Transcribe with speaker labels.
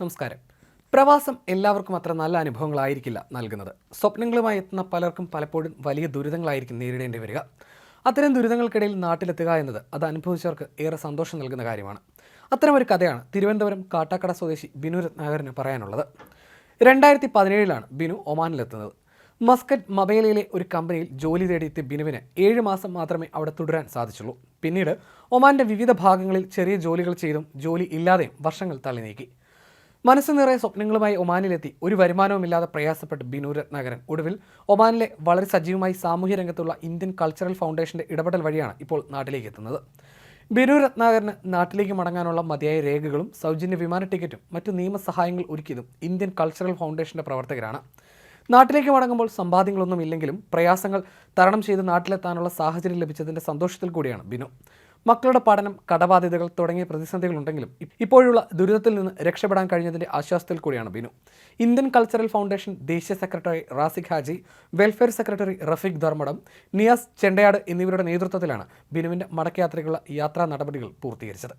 Speaker 1: നമസ്കാരം. പ്രവാസം എല്ലാവർക്കും അത്ര നല്ല അനുഭവങ്ങളായിരിക്കില്ല നൽകുന്നത്. സ്വപ്നങ്ങളുമായി എത്തുന്ന പലർക്കും പലപ്പോഴും വലിയ ദുരിതങ്ങളായിരിക്കും നേരിടേണ്ടി വരിക. അത്തരം ദുരിതങ്ങൾക്കിടയിൽ നാട്ടിലെത്തുക എന്നത് അത് അനുഭവിച്ചവർക്ക് ഏറെ സന്തോഷം നൽകുന്ന കാര്യമാണ്. അത്തരം ഒരു കഥയാണ് തിരുവനന്തപുരം കാട്ടാക്കട സ്വദേശി ബിനു രത്നാകരന് പറയാനുള്ളത്. രണ്ടായിരത്തി പതിനേഴിലാണ് ബിനു ഒമാനിലെത്തുന്നത്. മസ്കറ്റ് മബേലയിലെ ഒരു കമ്പനിയിൽ ജോലി തേടിയെത്തിയ ബിനുവിന് ഏഴ് മാസം മാത്രമേ അവിടെ തുടരാൻ സാധിച്ചുള്ളൂ. പിന്നീട് ഒമാന്റെ വിവിധ ഭാഗങ്ങളിൽ ചെറിയ ജോലികൾ ചെയ്തും ജോലി ഇല്ലാതെയും വർഷങ്ങൾ തള്ളി നീക്കി മനസ്സ് നിറയെ സ്വപ്നങ്ങളുമായി ഒമാനിലെത്തി. ഒരു വരുമാനവുമില്ലാതെ പ്രയാസപ്പെട്ട് ബിനു രത്നാകരൻ. ഒടുവിൽ ഒമാനിലെ വളരെ സജീവമായി സാമൂഹ്യ രംഗത്തുള്ള ഇന്ത്യൻ കൾച്ചറൽ ഫൗണ്ടേഷന്റെ ഇടപെടൽ വഴിയാണ് ഇപ്പോൾ നാട്ടിലേക്ക് എത്തുന്നത്. ബിനു രത്നാകരന് നാട്ടിലേക്ക് മടങ്ങാനുള്ള മതിയായ രേഖകളും സൗജന്യ വിമാന ടിക്കറ്റും മറ്റു നിയമസഹായങ്ങൾ ഒരുക്കിയതും ഇന്ത്യൻ കൾച്ചറൽ ഫൗണ്ടേഷന്റെ പ്രവർത്തകരാണ്. നാട്ടിലേക്ക് മടങ്ങുമ്പോൾ സമ്പാദ്യങ്ങളൊന്നും ഇല്ലെങ്കിലും പ്രയാസങ്ങൾ തരണം ചെയ്ത് നാട്ടിലെത്താനുള്ള സാഹചര്യം ലഭിച്ചതിന്റെ സന്തോഷത്തിൽ കൂടിയാണ് ബിനു. മക്കളുടെ പഠനം കടബാധ്യതകൾ തുടങ്ങിയ പ്രതിസന്ധികളുണ്ടെങ്കിലും ഇപ്പോഴുള്ള ദുരിതത്തിൽ നിന്ന് രക്ഷപ്പെടാൻ കഴിഞ്ഞതിന്റെ ആശ്വാസത്തിൽ കൂടിയാണ് ബിനു. ഇന്ത്യൻ കൾച്ചറൽ ഫൗണ്ടേഷൻ ദേശീയ secretary Rasiq Haji welfare secretary Rafeeq Dharmadam Niyas Chendayad എന്നിവരുടെ നേതൃത്വത്തിലാണ് ബിനുവിന്റെ മടക്കയാത്രയ്ക്കുള്ള യാത്രാ നടപടികൾ പൂർത്തീകരിച്ചത്.